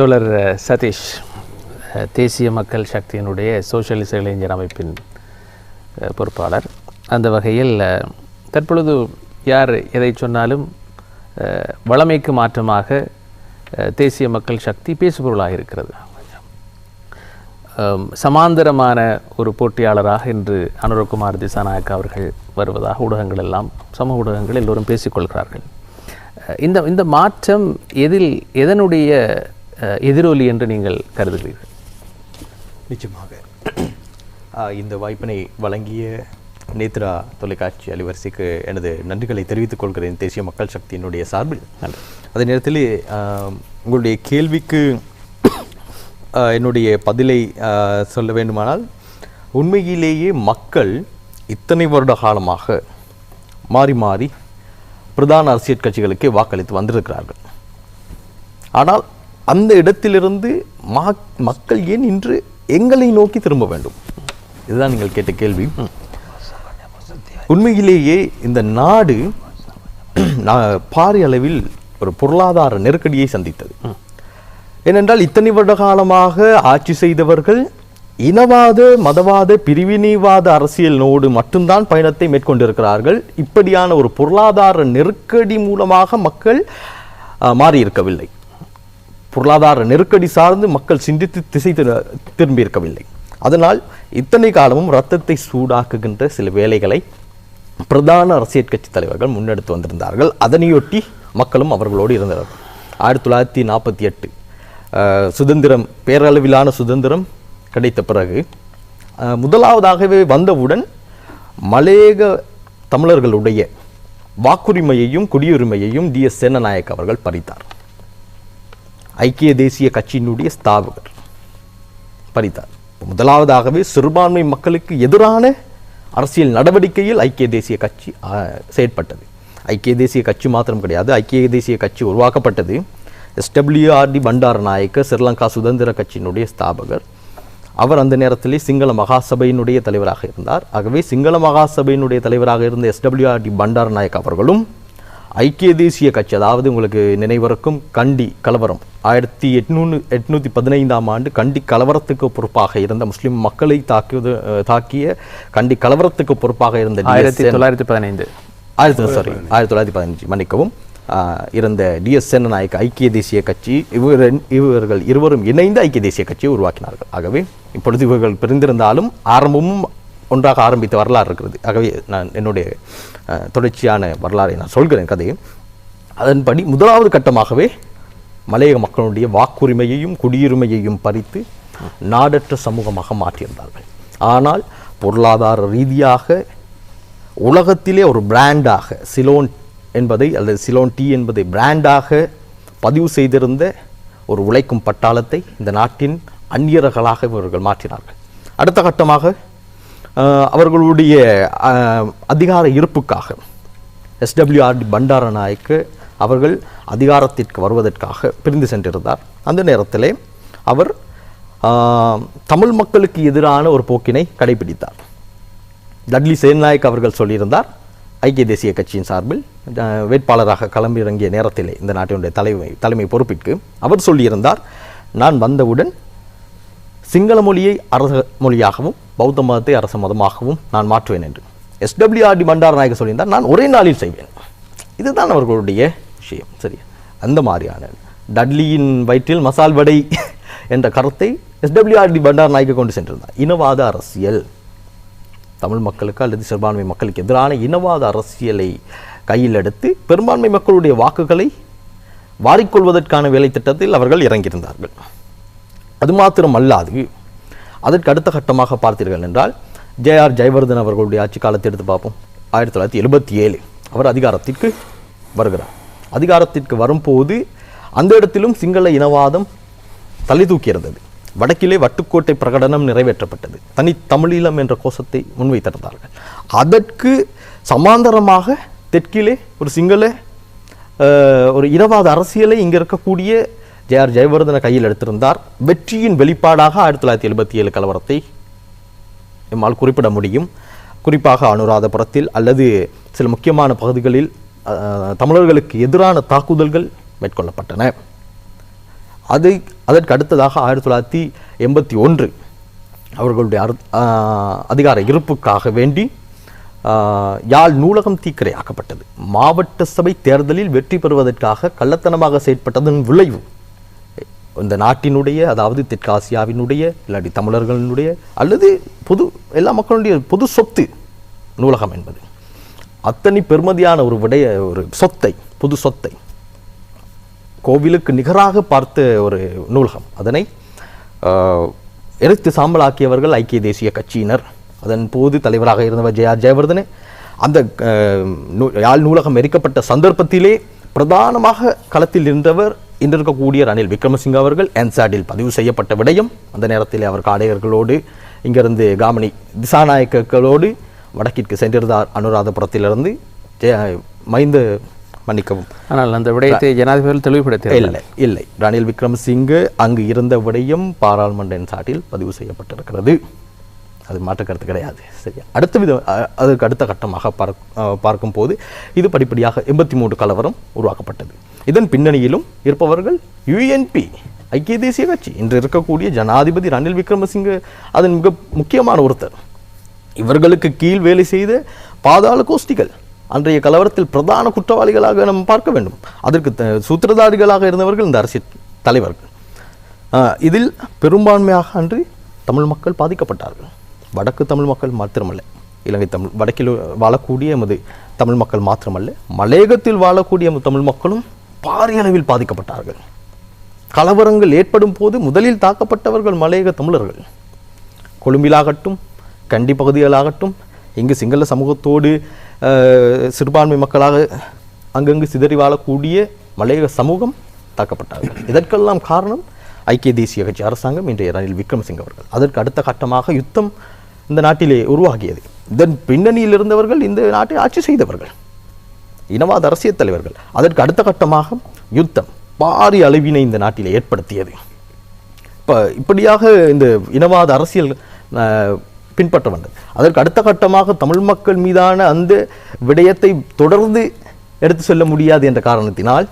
தோழர் சதீஷ் தேசிய மக்கள் சக்தியினுடைய சோசியலிச இளைஞர் அமைப்பின் பொறுப்பாளர். அந்த வகையில் தற்பொழுது யார் எதை சொன்னாலும் வளமைக்கு மாற்றமாக தேசிய மக்கள் சக்தி பேசுபொருளாக இருக்கிறது. சமாந்தரமான ஒரு போட்டியாளராக இன்று அனுரகுமார் திசாநாயக் அவர்கள் வருவதாக ஊடகங்கள் எல்லாம் சமூக ஊடகங்கள் எல்லோரும் பேசிக்கொள்கிறார்கள். இந்த இந்த மாற்றம் எதில் எதனுடைய எதிரொலி என்று நீங்கள் கருதுகிறீர்கள். நிச்சயமாக. இந்த வாய்ப்பினை வழங்கிய நேத்ரா தொலைக்காட்சி அலைவரிசைக்கு எனது நன்றிகளை தெரிவித்துக் கொள்கிறேன். தேசிய மக்கள் சக்தியினுடைய சார்பில். அதே நேரத்தில் உங்களுடைய கேள்விக்கு என்னுடைய பதிலை சொல்ல வேண்டுமானால் உண்மையிலேயே மக்கள் இத்தனை வருட காலமாக மாறி மாறி பிரதான அரசியல் கட்சிகளுக்கு வாக்களித்து வந்திருக்கிறார்கள். ஆனால் அந்த இடத்திலிருந்து மக்கள் ஏன் இன்று எங்களை நோக்கி திரும்ப வேண்டும்? இதுதான் நீங்கள் கேட்ட கேள்வி. உண்மையிலேயே இந்த நாடு நான் பாரிய அளவில் ஒரு பொருளாதார நெருக்கடியை சந்தித்தது. ஏனென்றால் இத்தனை வருட காலமாக ஆட்சி செய்தவர்கள் இனவாத மதவாத பிரிவினைவாத அரசியலோடு மட்டும்தான் பயணத்தை மேற்கொண்டிருக்கிறார்கள். இப்படியான ஒரு பொருளாதார நெருக்கடி மூலமாக மக்கள் மாறியிருக்கவில்லை. பொருளாதார நெருக்கடி சார்ந்து மக்கள் சிந்தித்து திசை திரு- திரும்பியிருக்கவில்லை அதனால் இத்தனை காலமும் ரத்தத்தை சூடாக்குகின்ற சில வேலைகளை பிரதான அரசியல் கட்சி தலைவர்கள் முன்னெடுத்து வந்திருந்தார்கள். அதனையொட்டி மக்களும் அவர்களோடு இருந்தனர். ஆயிரத்தி தொள்ளாயிரத்தி நாற்பத்தி எட்டு சுதந்திரம் பேரளவிலான சுதந்திரம் கிடைத்த பிறகு முதலாவதாகவே வந்தவுடன் மலேக தமிழர்களுடைய வாக்குரிமையையும் குடியுரிமையையும் டி எஸ் சேனநாயக் அவர்கள் பறித்தார். ஐக்கிய தேசிய கட்சியினுடைய ஸ்தாபகர். பரிதார் முதலாவதாகவே சிறுபான்மை மக்களுக்கு எதிரான அரசியல் நடவடிக்கையில் ஐக்கிய தேசிய கட்சி செயற்பட்டது. ஐக்கிய தேசிய கட்சி மாத்திரம் கிடையாது. ஐக்கிய தேசிய கட்சி உருவாக்கப்பட்டது. எஸ்டபிள்யூஆர்டி பண்டாரநாயக்க ஸ்ரீலங்கா சுதந்திர கட்சியினுடைய ஸ்தாபகர். அவர் அந்த நேரத்திலே சிங்கள மகாசபையினுடைய தலைவராக இருந்தார். ஆகவே சிங்கள மகாசபையினுடைய தலைவராக இருந்த எஸ்டபிள்யூஆர்டி பண்டாரநாயக் அவர்களும் ஐக்கிய தேசிய கட்சி அதாவது உங்களுக்கு நினைவிருக்கும் கண்டி கலவரம். ஆயிரத்தி எட்நூறு எட்நூத்தி பதினைந்தாம் ஆண்டு கண்டி கலவரத்துக்கு பொறுப்பாக இருந்த முஸ்லிம் மக்களை தாக்கியது தாக்கிய கண்டி கலவரத்துக்கு பொறுப்பாக இருந்த ஆயிரத்தி தொள்ளாயிரத்தி பதினைந்து. ஆயிரத்தி சாரி ஆயிரத்தி தொள்ளாயிரத்தி பதினஞ்சு மன்னிக்கவும். இருந்த டிஎஸ் சேனநாயக் ஐக்கிய தேசிய கட்சி இவர் இவர்கள் இருவரும் இணைந்து ஐக்கிய தேசிய கட்சியை உருவாக்கினார்கள். ஆகவே இப்பொழுது இவர்கள் பிரிந்திருந்தாலும் ஆரம்பமும் ஒன்றாக ஆரம்பித்த வரலாறு இருக்கிறது. ஆகவே நான் என்னுடைய தொடர்ச்சியான வரலாறை நான் சொல்கிறேன் கதையை. அதன்படி முதலாவது கட்டமாகவே மலையக மக்களுடைய வாக்குரிமையையும் குடியுரிமையையும் பறித்து நாடற்ற சமூகமாக மாற்றியிருந்தார்கள். ஆனால் பொருளாதார ரீதியாக உலகத்திலே ஒரு பிராண்டாக சிலோன் என்பதை அல்லது சிலோன் டீ என்பதை பிராண்டாக பதிவு செய்திருந்த ஒரு உழைக்கும் பட்டாளத்தை இந்த நாட்டின் அந்நியர்களாக இவர்கள் மாற்றினார்கள். அடுத்த கட்டமாக அவர்களுடைய அதிகார இருப்புக்காக எஸ்டபிள்யூஆர்டி பண்டாரநாயக்கு அவர்கள் அதிகாரத்திற்கு வருவதற்காக பிரிந்து சென்றிருந்தார். அந்த நேரத்திலே அவர் தமிழ் மக்களுக்கு எதிரான ஒரு போக்கினை கடைபிடித்தார். டட்லி சேன்நாயக் அவர்கள் சொல்லியிருந்தார் ஐக்கிய தேசிய கட்சியின் சார்பில் வேட்பாளராக களம்பிறங்கிய நேரத்திலே இந்த நாட்டினுடைய தலைமை தலைமை பொறுப்பிற்கு அவர் சொல்லியிருந்தார் நான் வந்தவுடன் சிங்கள மொழியை அரச மொழியாகவும் பௌத்த மதத்தை அரச மதமாகவும் நான் மாற்றுவேன் என்று. எஸ்டபிள்யூஆர்டி பண்டார பண்டாரநாயக சொல்லியிருந்தார் நான் ஒரே நாளில் செய்வேன். இதுதான் அவர்களுடைய விஷயம் சரி அந்த மாதிரியான டட்லியின் வயிற்றில் மசால் வடை என்ற கருத்தை எஸ்டபிள்யூஆர்டி பண்டார நாயக்கை கொண்டு சென்றிருந்தார். இனவாத அரசியல். தமிழ் மக்களுக்கு அல்லது சிறுபான்மை மக்களுக்கு எதிரான இனவாத அரசியலை கையில் எடுத்து பெரும்பான்மை மக்களுடைய வாக்குகளை வாரிக்கொள்வதற்கான வேலை திட்டத்தில் அவர்கள் இறங்கியிருந்தார்கள். அது மாத்திரம் அல்லாது அதற்கு அடுத்த கட்டமாக பார்த்தீர்கள் என்றால் ஜேஆர் ஜெயவர்தன் அவர்களுடைய ஆட்சி காலத்தை எடுத்து பார்ப்போம். ஆயிரத்தி தொள்ளாயிரத்தி எழுபத்தி ஏழு அவர் அதிகாரத்திற்கு வருகிறார். அதிகாரத்திற்கு வரும்போது அந்த இடத்திலும் சிங்கள இனவாதம் தலை தூக்கியிருந்தது வடக்கிலே வட்டுக்கோட்டை பிரகடனம் நிறைவேற்றப்பட்டது. தனி தமிழீழம் என்ற கோஷத்தை முன்வைத்திருந்தார்கள். அதற்கு சமாந்தரமாக தெற்கிலே ஒரு சிங்கள ஒரு இனவாத அரசியலை இங்கே இருக்கக்கூடிய ஜேஆர் ஜெயவர்தன கையில் எடுத்திருந்தார். வெற்றியின் வெளிப்பாடாக ஆயிரத்தி தொள்ளாயிரத்தி எழுபத்தி ஏழு கலவரத்தை நம்மால் குறிப்பிட முடியும். குறிப்பாக அனுராதபுரத்தில் அல்லது சில முக்கியமான பகுதிகளில் தமிழர்களுக்கு எதிரான தாக்குதல்கள் மேற்கொள்ளப்பட்டன. அதை அதற்கு அடுத்ததாக ஆயிரத்தி தொள்ளாயிரத்தி எண்பத்தி ஒன்று அவர்களுடைய அரு- அதிகார இருப்புக்காக வேண்டி யாழ் நூலகம் தீக்கிரையாக்கப்பட்டது. மாவட்ட சபை தேர்தலில் வெற்றி பெறுவதற்காக கள்ளத்தனமாக செயற்பட்டதன் விளைவு இந்த நாட்டினுடைய அதாவது தெற்காசியாவினுடைய இல்லாட்டி தமிழர்களினுடைய அல்லது பொது எல்லா மக்களுடைய பொது சொத்து நூலகம் என்பது. அத்தனை பெருமதியான ஒரு விடைய ஒரு சொத்தை பொது சொத்தை கோவிலுக்கு நிகராக பார்த்த ஒரு நூலகம். அதனை எடுத்து எரித்து சாம்பலாக்கியவர்கள் ஐக்கிய தேசிய கட்சியினர். அதன் போது தலைவராக இருந்தவர் ஜெயா ஜெயவர்தனே. அந்த யாழ் நூலகம் எரிக்கப்பட்ட சந்தர்ப்பத்திலே பிரதானமாக களத்தில் இருந்தவர் இன்று இருக்கக்கூடிய ரணில் விக்ரமசிங்க அவர்கள் என்சாடில் பதிவு செய்யப்பட்ட விடயம். அந்த நேரத்தில் அவர் காடையர்களோடு இங்கிருந்து காமனி திசாநாயக்கர்களோடு வடக்கிற்கு சென்றிருந்தார் அனுராதபுரத்திலிருந்து. மைந்த மன்னிக்கவும். ஆனால் அந்த விடயத்தை ஜனாதிபதிகள் தெளிவுபடுத்தி இல்லை இல்லை. ரணில் விக்ரமசிங்கே அங்கு இருந்த விடயம் பாராளுமன்ற சாட்டில் பதிவு செய்யப்பட்டிருக்கிறது. அது மாற்றக்கருத்து கிடையாது. சரி அடுத்த வித அதற்கு அடுத்த கட்டமாக பார்க் பார்க்கும் போது இது படிப்படியாக எண்பத்தி மூன்று கலவரம் உருவாக்கப்பட்டது. இதன் பின்னணியிலும் இருப்பவர்கள் யுஎன்பி ஐக்கிய தேசிய கட்சி இன்று இருக்கக்கூடிய ஜனாதிபதி ரணில் விக்ரமசிங்கே அதன் மிக முக்கியமான ஒருத்தர். இவர்களுக்கு கீழ் வேலை செய்த பாதாள கோஷ்டிகள் அன்றைய கலவரத்தில் பிரதான குற்றவாளிகளாக நாம் பார்க்க வேண்டும். அதற்கு த- சூத்திரதாரிகளாக இருந்தவர்கள் இந்த அரசியல் தலைவர்கள். இதில் பெரும்பான்மையாக அன்றி தமிழ் மக்கள் பாதிக்கப்பட்டார்கள். வடக்கு தமிழ் மக்கள் மாத்திரமல்ல. இலங்கை தமிழ் வடக்கில் வாழக்கூடிய எமது தமிழ் மக்கள் மாத்திரமல்ல. மலையகத்தில் வாழக்கூடிய எமது தமிழ் மக்களும் பாரிய அளவில் பாதிக்கப்பட்டார்கள். கலவரங்கள் ஏற்படும் போது முதலில் தாக்கப்பட்டவர்கள் மலையக தமிழர்கள். கொழும்பிலாகட்டும் கண்டி பகுதிகளாகட்டும் இங்கு சிங்கள சமூகத்தோடு சிறுபான்மை மக்களாக அங்கங்கு சிதறி வாழக்கூடிய மலையக சமூகம் தாக்கப்பட்டார்கள். இதற்கெல்லாம் காரணம் ஐக்கிய தேசிய கட்சி அரசாங்கம் இன்றைய ரணில் விக்ரமசிங்க அவர்கள். அதற்கு அடுத்த கட்டமாக யுத்தம் இந்த நாட்டிலே உருவாகியது. இதன் பின்னணியில் இருந்தவர்கள் இந்த நாட்டை ஆட்சி செய்தவர்கள். இனவாத அரசியல் தலைவர்கள். அதற்கு அடுத்த கட்டமாக யுத்தம் பாரிய அளவினை இந்த நாட்டில் ஏற்படுத்தியது. இப்போ இப்படியாக இந்த இனவாத அரசியல் பின்பற்ற வந்தது. அதற்கு அடுத்த கட்டமாக தமிழ் மக்கள் மீதான அந்த விடயத்தை தொடர்ந்து எடுத்து செல்ல முடியாது என்ற காரணத்தினால்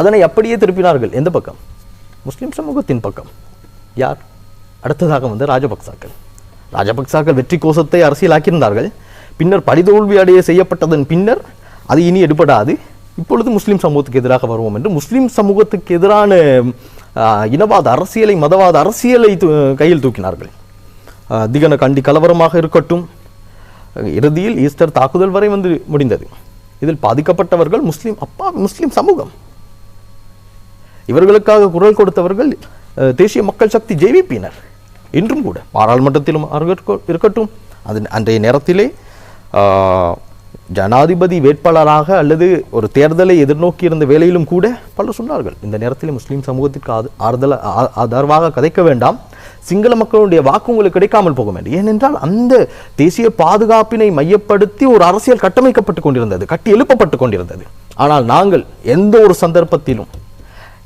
அதனை அப்படியே திருப்பினார்கள். எந்த பக்கம்? முஸ்லிம் சமூகத்தின் பக்கம். யார்? அடுத்ததாக வந்து ராஜபக்சாக்கள். ராஜபக்சாக்கள் வெற்றி கோஷத்தை அரசியலாக்கியிருந்தார்கள். பின்னர் படிதோல்வி அடைய செய்யப்பட்டதன் பின்னர் அது இனி எடுபடாது. இப்பொழுது முஸ்லிம் சமூகத்துக்கு எதிராக வருவோம் என்று முஸ்லிம் சமூகத்துக்கு எதிரான ஆஹ், இனவாத அரசியலை மதவாத அரசியலை கையில் தூக்கினார்கள். திகன கண்டி கலவரமாக இருக்கட்டும். இறுதியில் ஈஸ்டர் தாக்குதல் வரை வந்து முடிந்தது. இதில் பாதிக்கப்பட்டவர்கள் முஸ்லிம் அப்பா முஸ்லிம் சமூகம். இவர்களுக்காக குரல் கொடுத்தவர்கள் தேசிய மக்கள் சக்தி ஜேவிபியினர். இன்றும் கூட பாராளுமன்றத்திலும் இருக்கட்டும். அது அன்றைய நேரத்திலே ஜனாதிபதி வேட்பாளராக அல்லது ஒரு தேர்தலை எதிர்நோக்கி இருந்த கூட பலர் சொன்னார்கள் இந்த நேரத்தில் முஸ்லீம் சமூகத்திற்கு ஆத- ஆறுதல ஆதரவாக கதைக்க வேண்டாம். சிங்கள மக்களுடைய வாக்கு உங்களுக்கு கிடைக்காமல் போக வேண்டும். ஏனென்றால் அந்த தேசிய பாதுகாப்பினை மையப்படுத்தி ஒரு அரசியல் கட்டமைக்கப்பட்டு கொண்டிருந்தது கட்டி எழுப்பப்பட்டு கொண்டிருந்தது. ஆனால் நாங்கள் எந்த ஒரு சந்தர்ப்பத்திலும்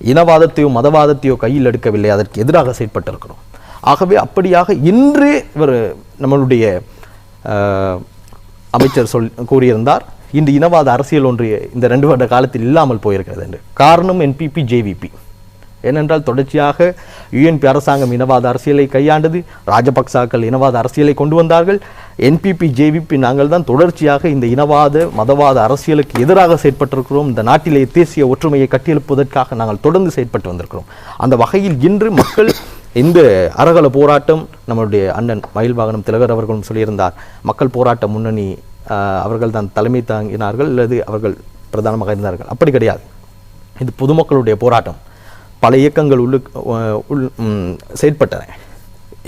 இனவாதத்தையோ மதவாதத்தையோ கையில் எடுக்கவில்லை. அதற்கு எதிராக செயற்பட்டிருக்கிறோம். ஆகவே அப்படியாக இன்று இவர் நம்மளுடைய அமைச்சர் சொல் கூறியிருந்தார். இந்த இனவாத அரசியல் ஒன்று இந்த ரெண்டு வருட காலத்தில் இல்லாமல் போயிருக்கிறது என்று. காரணம் என்பிபி ஜேவிபி ஏனென்றால் தொடர்ச்சியாக யுஎன்பி அரசாங்கம் இனவாத அரசியலை கையாண்டது. ராஜபக்சாக்கள் இனவாத அரசியலை கொண்டு வந்தார்கள். என்பிபி ஜேவிபி நாங்கள் தான் தொடர்ச்சியாக இந்த இனவாத மதவாத அரசியலுக்கு எதிராக செயற்பட்டிருக்கிறோம். இந்த நாட்டிலே தேசிய ஒற்றுமையை கட்டியெழுப்புவதற்காக நாங்கள் தொடர்ந்து செயற்பட்டு வந்திருக்கிறோம். அந்த வகையில் இன்று மக்கள் இந்த அரகல போராட்டம் நம்மளுடைய அண்ணன் மயில் வாகனம் திலகர் அவர்களும் சொல்லியிருந்தார். மக்கள் போராட்ட முன்னணி அவர்கள் தான் தலைமை தாங்கினார்கள் அல்லது அவர்கள் பிரதானமாக இருந்தார்கள். அப்படி கிடையாது. இது பொதுமக்களுடைய போராட்டம். பல இயக்கங்கள் உள்ளு உள் செயற்பட்டன.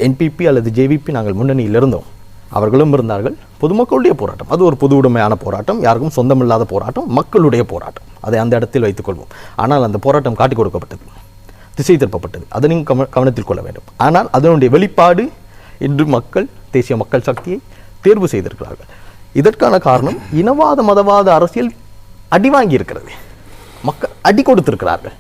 என்பிபி அல்லது ஜேவிபி நாங்கள் முன்னணியில் இருந்தோம். அவர்களும் இருந்தார்கள். பொதுமக்களுடைய போராட்டம். அது ஒரு பொது உடைமையான போராட்டம். யாருக்கும் சொந்தமில்லாத போராட்டம். மக்களுடைய போராட்டம். அதை அந்த இடத்தில் வைத்துக்கொள்வோம் ஆனால் அந்த போராட்டம் காட்டிக் கொடுக்கப்பட்டது. திசை திருப்பப்பட்டது அதனையும் கவ கவனத்தில் கொள்ள வேண்டும். ஆனால் அதனுடைய வெளிப்பாடு இன்று மக்கள் தேசிய மக்கள் சக்தியை தேர்வு செய்திருக்கிறார்கள். இதற்கான காரணம் இனவாத மதவாத அரசியல் அடி வாங்கி இருக்கிறது மக்கள் அடி கொடுத்திருக்கிறார்கள்.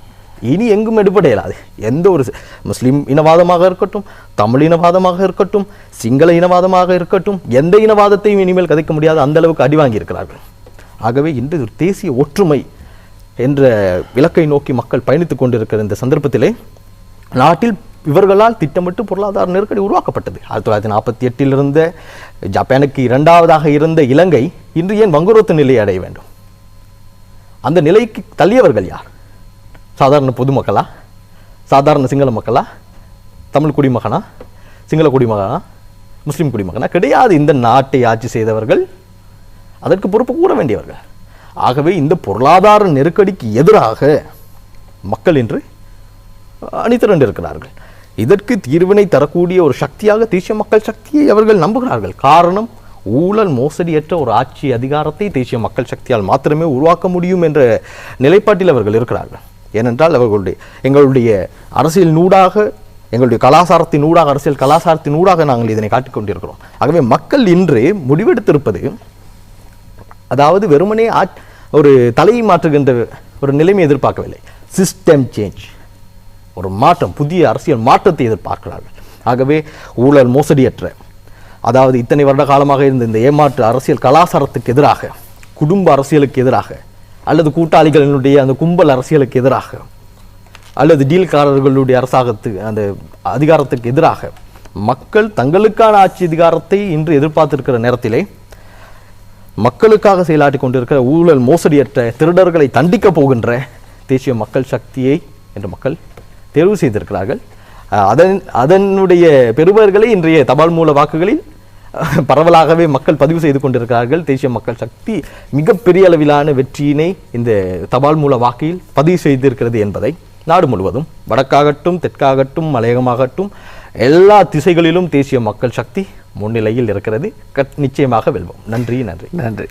இனி எங்கும் எடுபடையலாது எந்த ஒரு முஸ்லீம் இனவாதமாக இருக்கட்டும் தமிழ் இனவாதமாக இருக்கட்டும் சிங்கள இனவாதமாக இருக்கட்டும் எந்த இனவாதத்தையும் இனிமேல் கதைக்க முடியாது அந்த அளவுக்கு அடி வாங்கியிருக்கிறார்கள். ஆகவே இன்று தேசிய ஒற்றுமை என்ற இலக்கை நோக்கி மக்கள் பயணித்துக் கொண்டிருக்கிற இந்த சந்தர்ப்பத்திலே நாட்டில் இவர்களால் திட்டமிட்டு பொருளாதார நெருக்கடி உருவாக்கப்பட்டது. ஆயிரத்தி தொள்ளாயிரத்தி நாற்பத்தி எட்டில் இருந்த ஜப்பானுக்கு இரண்டாவதாக இருந்த இலங்கை இன்று ஏன் வங்குரோத்து நிலையை அடைய வேண்டும்? அந்த நிலைக்கு தள்ளியவர்கள் யார்? சாதாரண பொதுமக்களா? சாதாரண சிங்கள மக்களா? தமிழ் குடிமகனா? சிங்கள குடிமகனா? முஸ்லீம் குடிமகனா? கிடையாது. இந்த நாட்டை ஆட்சி செய்தவர்கள் அதற்கு பொறுப்பு கூற வேண்டியவர்கள். ஆகவே இந்த பொருளாதார நெருக்கடிக்கு எதிராக மக்கள் இன்று அணிதிரண்டிருக்கிறார்கள். இதற்கு தீர்வினை தரக்கூடிய ஒரு சக்தியாக தேசிய மக்கள் சக்தியை அவர்கள் நம்புகிறார்கள். காரணம் ஊழல் மோசடியற்ற ஒரு ஆட்சி அதிகாரத்தை தேசிய மக்கள் சக்தியால் மாத்திரமே உருவாக்க முடியும் என்ற நிலைப்பாட்டில் அவர்கள் இருக்கிறார்கள். ஏனென்றால் அவர்களுடைய எங்களுடைய அரசியல் நூடாக எங்களுடைய கலாச்சாரத்தின் ஊடாக அரசியல் கலாச்சாரத்தின் ஊடாக நாங்கள் இதனை காட்டிக்கொண்டிருக்கிறோம். ஆகவே மக்கள் இன்று முடிவெடுத்திருப்பது அதாவது வெறுமனே ஆட்- ஒரு தலையை மாற்றுகின்ற ஒரு நிலைமை எதிர்பார்க்கவில்லை. சிஸ்டம் சேஞ்ச் ஒரு மாற்றம் புதிய அரசியல் மாற்றத்தை எதிர்பார்க்கிறார்கள். ஆகவே ஊழல் மோசடியற்ற அதாவது இத்தனை வருட காலமாக இருந்த இந்த ஏமாற்று அரசியல் கலாச்சாரத்துக்கு எதிராக குடும்ப அரசியலுக்கு எதிராக அல்லது கூட்டாளிகளினுடைய அந்த கும்பல் அரசியலுக்கு எதிராக அல்லது டீல்காரர்களுடைய அரசாங்கத்துக்கு அந்த அதிகாரத்துக்கு எதிராக மக்கள் தங்களுக்கான ஆட்சி அதிகாரத்தை இன்று எதிர்பார்த்திருக்கிற நேரத்திலே மக்களுக்காக செயலாற்றி கொண்டிருக்கிற ஊழல் மோசடியற்ற திருடர்களை தண்டிக்கப் போகின்ற தேசிய மக்கள் சக்தியை என்று மக்கள் தேர்வு செய்திருக்கிறார்கள். அதன் அதனுடைய பெறுபவர்களை இன்றைய தபால் மூல வாக்குகளில் பரவலாகவே மக்கள் பதிவு செய்து கொண்டிருக்கிறார்கள். தேசிய மக்கள் சக்தி மிகப்பெரிய அளவிலான வெற்றியினை இந்த தபால் மூல வாக்கில் பதிவு செய்திருக்கிறது என்பதை நாடு முழுவதும் வடக்காகட்டும் தெற்காகட்டும் மலையகமாகட்டும் எல்லா திசைகளிலும் தேசிய மக்கள் சக்தி முன்னிலையில் இருக்கிறது. கட் நிச்சயமாக வெல்வோம். நன்றி நன்றி. நன்றி.